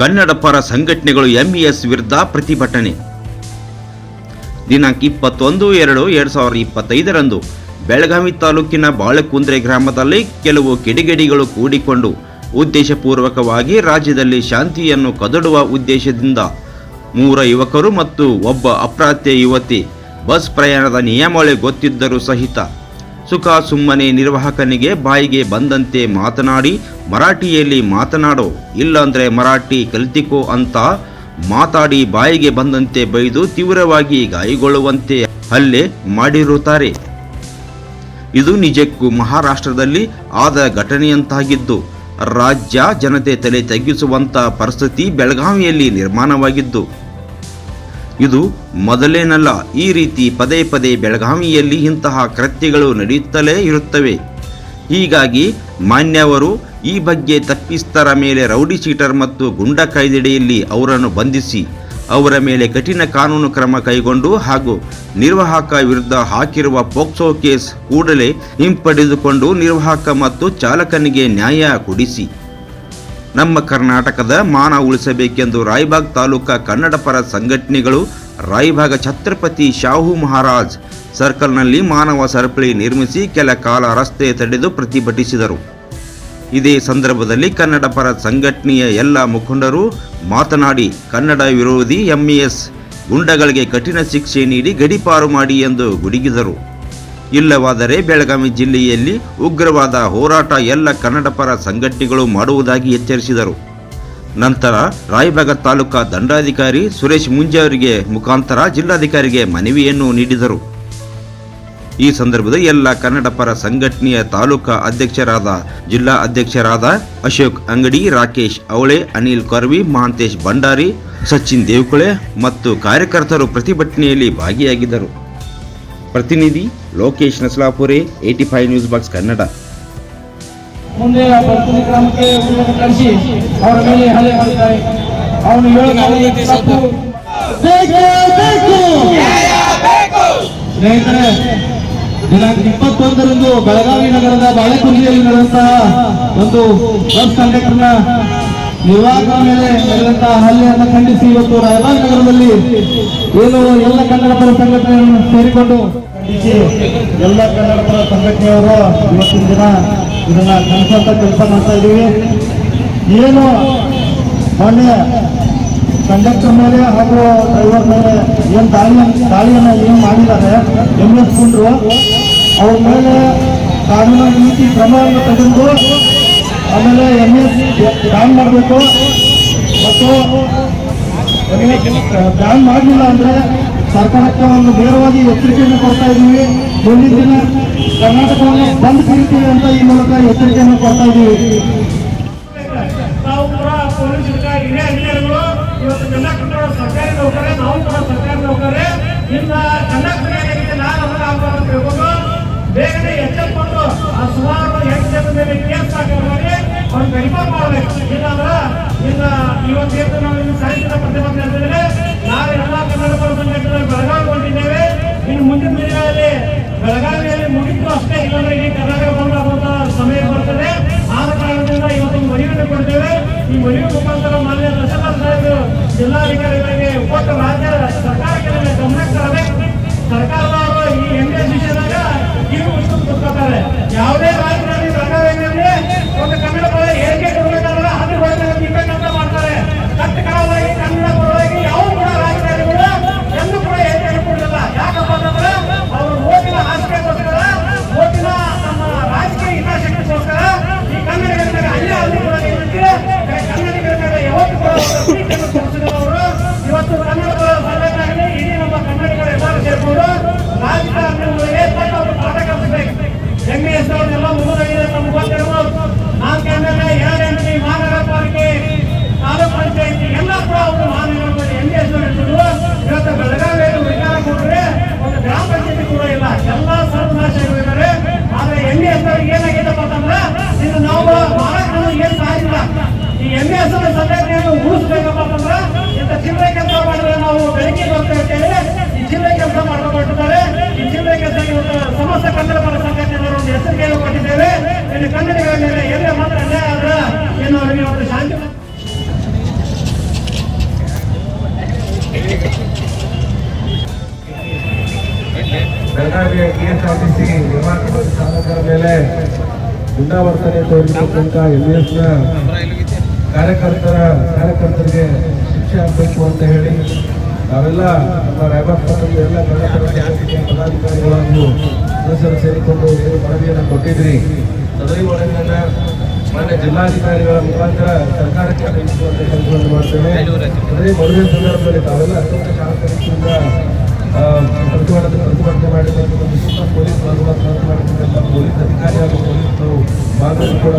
ಕನ್ನಡ ಪರ ಸಂಘಟನೆಗಳು ಎಂಇಎಸ್ ವಿರುದ್ಧ ಪ್ರತಿಭಟನೆ. ದಿನಾಂಕ ಇಪ್ಪತ್ತೊಂದು, ಎರಡು ಎರಡು ಸಾವಿರದ ಇಪ್ಪತ್ತೈದರಂದು ಬೆಳಗಾವಿ ತಾಲೂಕಿನ ಬಾಳೆಕುಂದ್ರೆ ಗ್ರಾಮದಲ್ಲಿ ಕೆಲವು ಕಿಡಿಗೇಡಿಗಳು ಕೂಡಿಕೊಂಡು ಉದ್ದೇಶಪೂರ್ವಕವಾಗಿ ರಾಜ್ಯದಲ್ಲಿ ಶಾಂತಿಯನ್ನು ಕದಡುವ ಉದ್ದೇಶದಿಂದ ಮೂರ ಯುವಕರು ಮತ್ತು ಒಬ್ಬ ಅಪ್ರಾತ್ಯ ಯುವತಿ ಬಸ್ ಪ್ರಯಾಣದ ನಿಯಮಾವಳಿ ಗೊತ್ತಿದ್ದರೂ ಸಹಿತ ಸುಖ ಸುಮ್ಮನೆ ನಿರ್ವಾಹಕನಿಗೆ ಬಾಯಿಗೆ ಬಂದಂತೆ ಮಾತನಾಡಿ, ಮರಾಠಿಯಲ್ಲಿ ಮಾತನಾಡೋ, ಇಲ್ಲಾಂದ್ರೆ ಮರಾಠಿ ಕಲ್ತಿಕೋ ಅಂತ ಮಾತಾಡಿ ಬಾಯಿಗೆ ಬಂದಂತೆ ಬೈದು ತೀವ್ರವಾಗಿ ಗಾಯಗೊಳ್ಳುವಂತೆ ಹಲ್ಲೆ ಮಾಡಿರುತ್ತಾರೆ. ಇದು ನಿಜಕ್ಕೂ ಮಹಾರಾಷ್ಟ್ರದಲ್ಲಿ ಆದ ಘಟನೆಯಂತಾಗಿದ್ದು, ರಾಜ್ಯ ಜನತೆ ತಲೆ ತಗ್ಗಿಸುವಂತ ಪರಿಸ್ಥಿತಿ ಬೆಳಗಾವಿಯಲ್ಲಿ ನಿರ್ಮಾಣವಾಗಿದ್ದು. ಇದು ಮೊದಲೇನಲ್ಲ, ಈ ರೀತಿ ಪದೇ ಪದೇ ಬೆಳಗಾವಿಯಲ್ಲಿ ಇಂತಹ ಕೃತ್ಯಗಳು ನಡೆಯುತ್ತಲೇ ಇರುತ್ತವೆ. ಹೀಗಾಗಿ ಮಾನ್ಯವರು ಈ ಬಗ್ಗೆ ತಪ್ಪಿಸ್ತರ ಮೇಲೆ ರೌಡಿ ಶೀಟರ್ ಮತ್ತು ಗುಂಡ ಕಾಯ್ದೆಡೆಯಲ್ಲಿ ಅವರನ್ನು ಬಂಧಿಸಿ, ಅವರ ಮೇಲೆ ಕಠಿಣ ಕಾನೂನು ಕ್ರಮ ಕೈಗೊಂಡು ಹಾಗೂ ನಿರ್ವಾಹಕ ವಿರುದ್ಧ ಹಾಕಿರುವ ಪೋಕ್ಸೋ ಕೇಸ್ ಕೂಡಲೇ ಹಿಂಪಡೆದುಕೊಂಡು ನಿರ್ವಾಹಕ ಮತ್ತು ಚಾಲಕನಿಗೆ ನ್ಯಾಯ ಕೊಡಿಸಿ. ನಮ್ಮ ಕರ್ನಾಟಕದ ಮಾನ ಉಳಿಸಬೇಕೆಂದು ರಾಯಬಾಗ್ ತಾಲೂಕಾ ಕನ್ನಡ ಪರ ಸಂಘಟನೆಗಳು ರಾಯಭಾಗ ಛತ್ರಪತಿ ಶಾಹು ಮಹಾರಾಜ್ ಸರ್ಕಲ್ನಲ್ಲಿ ಮಾನವ ಸರಪಳಿ ನಿರ್ಮಿಸಿ ಕೆಲ ಕಾಲ ರಸ್ತೆ ತಡೆದು ಪ್ರತಿಭಟಿಸಿದರು. ಇದೇ ಸಂದರ್ಭದಲ್ಲಿ ಕನ್ನಡ ಪರ ಸಂಘಟನೆಯ ಎಲ್ಲ ಮುಖಂಡರು ಮಾತನಾಡಿ, ಕನ್ನಡ ವಿರೋಧಿ ಎಂಇಎಸ್ ಗುಂಡಗಳಿಗೆ ಕಠಿಣ ಶಿಕ್ಷೆ ನೀಡಿ ಗಡೀಪಾರು ಮಾಡಿ ಎಂದು ಗುಡುಗಿದರು. ಇಲ್ಲವಾದರೆ ಬೆಳಗಾವಿ ಜಿಲ್ಲೆಯಲ್ಲಿ ಉಗ್ರವಾದ ಹೋರಾಟ ಎಲ್ಲ ಕನ್ನಡಪರ ಸಂಘಟನೆಗಳು ಮಾಡುವುದಾಗಿ ಎಚ್ಚರಿಸಿದರು. ನಂತರ ರಾಯಬಾಗ ತಾಲೂಕಾ ದಂಡಾಧಿಕಾರಿ ಸುರೇಶ್ ಮುಂಜೆ ಅವರಿಗೆ ಮುಖಾಂತರ ಜಿಲ್ಲಾಧಿಕಾರಿಗೆ ಮನವಿಯನ್ನು ನೀಡಿದರು. ಈ ಸಂದರ್ಭದಲ್ಲಿ ಎಲ್ಲ ಕನ್ನಡ ಪರ ಸಂಘಟನೆಯ ತಾಲೂಕಾ ಅಧ್ಯಕ್ಷರಾದ ಜಿಲ್ಲಾ ಅಧ್ಯಕ್ಷರಾದ ಅಶೋಕ್ ಅಂಗಡಿ, ರಾಕೇಶ್ ಅವಳೆ, ಅನಿಲ್ ಕರ್ವಿ, ಮಹಾಂತೇಶ್ ಭಂಡಾರಿ, ಸಚಿನ್ ದೇವ್ಕುಳೆ ಮತ್ತು ಕಾರ್ಯಕರ್ತರು ಪ್ರತಿಭಟನೆಯಲ್ಲಿ ಭಾಗಿಯಾಗಿದ್ದರು. ಪ್ರತಿನಿಧಿ Lokesh Nasalapure A T five news box Kannada ಮುಂದೆ ಆ ಬರ್ತುನಿ ಗ್ರಾಮಕ್ಕೆ ಊರನ್ನು ಕರೆಸಿ ಅವರ ಮೇಲೆ ಹಲ್ಲೆ ಮಾಡಿದ್ದಾರೆ ಅವನು ಹೇಳೋದು ತಪ್ಪು ಬೇಕೇ ಬೇಕು ಸ್ನೇಹಿತರೆ ದಿನಾಂಕ ಇಪ್ಪತ್ತೊಂದರಂದು ಬೆಳಗಾವಿ ನಗರದ ಬಾಳೆಕುಂದಿಯಲ್ಲಿ ನಡೆದಂತಹ ಒಂದು ಬಸ್ ಕಂಡಕ್ಟರ್ನ ನಿರ್ವಾಹಕರ ಮೇಲೆ ನಡೆದಂತಹ ಹಲ್ಲೆಯನ್ನು ಖಂಡಿಸಿ ಇವತ್ತು ರಾಯಬಾಗ್ ನಗರದಲ್ಲಿ ಏನು ಎಲ್ಲ ಕನ್ನಡ ಪರ ಸಂಘಟನೆಯನ್ನು ಸೇರಿಕೊಂಡು ಖಂಡಿಸಿ ಎಲ್ಲ ಕನ್ನಡ ಪರ ಸಂಘಟನೆಯವರು ಇವತ್ತಿನ ದಿನ ಇದನ್ನ ಕನಸಂತ ಕೆಲಸ ಮಾಡ್ತಾ ಇದ್ದೀವಿ. ಏನು ಮೊನ್ನೆ ಕಂಡಕ್ಟರ್ ಮೇಲೆ ಹಾಗೂ ಡ್ರೈವರ್ ಮೇಲೆ ಏನು ದಾಳಿ ದಾಳಿಯನ್ನು ಏನು ಮಾಡಿದ್ದಾರೆ ಎಮ್ಮೆಸ್ಕೊಂಡ್ರು ಅವ್ರ ಮೇಲೆ ಕಾನೂನು ನೀತಿ ಕ್ರಮವನ್ನು ತಗೊಂಡು ಆಮೇಲೆ ಎಂ ಎಸ್ ಬ್ಯಾನ್ ಮಾಡಬೇಕು. ಮತ್ತು ಬ್ಯಾನ್ ಮಾಡಲಿಲ್ಲ ಅಂದರೆ ಸರ್ಕಾರಕ್ಕೆ ಒಂದು ನೇರವಾಗಿ ಎಚ್ಚರಿಕೆಯನ್ನು ಕೊಡ್ತಾ ಇದ್ದೀವಿ. ಮುಂದಿನ ದಿನ ಕರ್ನಾಟಕವನ್ನು ಬಂದ್ ಕರಿತೀವಿ ಅಂತ ಈ ಮೂಲಕ ಎಚ್ಚರಿಕೆಯನ್ನು ಕೊಡ್ತಾ ಇದ್ದೀವಿ. ಇವತ್ತು ಕಂಡಕ್ಟರ್ ಸರ್ಕಾರಿ ನಾನು ಅದನ್ನ ಆಗ್ಬಾರ್ದು ಬೇಗನೆ ಎಚ್ಚೆತ್ಕೊಂಡು జిల్లా అధికారి ಈ ಎಂ ಎಸ್ ಸಂಘಟನೆಯನ್ನು ಉಳಿಸ್ಬೇಕಪ್ಪ ಅಂತಂದ್ರೆ ಇಂಥ ಚಿಲ್ಲರೆ ಕೆಲಸ ಮಾಡಿದ್ರೆ ನಾವು ಬೆಳಗ್ಗೆ ಬರ್ತೇವೆ ಅಂತ ಈ ಚಿಲ್ಲರೆ ಕೆಲಸ ಮಾಡ್ಕೊಂಡ್ಬಿಟ್ಟಿದ್ದಾರೆ ಈ ಚಿಲ್ಲರೆ ಕೆಲಸ ಸಮಸ್ತ ಕನ್ನಡ ಪರ ಸಂಘಟನೆ ಒಂದು ಹೆಸರು ಕೇಳಿ ಕೊಟ್ಟಿದ್ದೇವೆ. ಇನ್ನು ಕನ್ನಡಿಗರ ಮೇಲೆ ಎಲ್ಲೇ ಮಾತ್ರ ಅಲ್ಲೇ ಆದ್ರೆ ಏನು ಅವರಿಗೆ ಒಂದು ಶಾಂತಿ ಬೆಳಗಾವಿಯ K S R T C ನಿರ್ಮಾಣ ಮೇಲೆ ಗುಂಡಾವರ್ತನೆ ತೋರಿಸತಕ್ಕಂಥ ಎಲ್ ಎಸ್ನ ಕಾರ್ಯಕರ್ತರ ಕಾರ್ಯಕರ್ತರಿಗೆ ಶಿಕ್ಷೆ ಆಗಬೇಕು ಅಂತ ಹೇಳಿ ನಾವೆಲ್ಲ ನಮ್ಮ ರಾಯಬಾಗ್ ಪಟ್ಟಣದ ಎಲ್ಲ ಕನ್ನಡ ಪದಾಧಿಕಾರಿಗಳನ್ನು ಸದಸ್ಯರು ಸೇರಿಕೊಂಡು ಏನು ಮನವಿಯನ್ನು ಕೊಟ್ಟಿದ್ರಿ ಸದರಿ ಒಳಗನ್ನ ಮಾನ್ಯ ಜಿಲ್ಲಾಧಿಕಾರಿಗಳ ಮುಖಾಂತರ ಸರ್ಕಾರಕ್ಕೆ ಕಳಿಸುವಂತ ಕೆಲಸವನ್ನು ಮಾಡ್ತೇವೆ ಸದರಿ ಮದುವೆ ಸಂದರ್ಭದಲ್ಲಿ ತಾವೆಲ್ಲ ಅತ್ಯಂತ ಶಾಂತರಿಸಿಯಿಂದ ಪ್ರತಿಭಟನೆ ಪ್ರತಿಭಟನೆ ಮಾಡಿದಂಥ ಪೊಲೀಸ್ ಮಾಡಿದಂಥ ಪೊಲೀಸ್ ಅಧಿಕಾರಿ ಹಾಗೂ ಪೊಲೀಸರು ಭಾಗವಹಿಸಿ ಕೂಡ